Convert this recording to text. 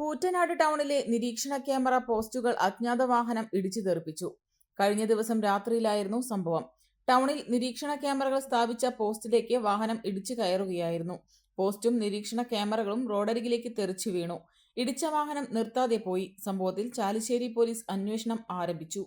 കൂറ്റനാട് ടൗണിലെ നിരീക്ഷണ ക്യാമറ പോസ്റ്റുകൾ അജ്ഞാത വാഹനം ഇടിച്ചു തെറിപ്പിച്ചു. കഴിഞ്ഞ ദിവസം രാത്രിയിലായിരുന്നു സംഭവം. ടൗണിൽ നിരീക്ഷണ ക്യാമറകൾ സ്ഥാപിച്ച പോസ്റ്റിലേക്ക് വാഹനം ഇടിച്ചു കയറുകയായിരുന്നു. പോസ്റ്റും നിരീക്ഷണ ക്യാമറകളും റോഡരികിലേക്ക് തെറിച്ചു വീണു. ഇടിച്ച വാഹനം നിർത്താതെ പോയി. സംഭവത്തിൽ ചാലിശ്ശേരി പോലീസ് അന്വേഷണം ആരംഭിച്ചു.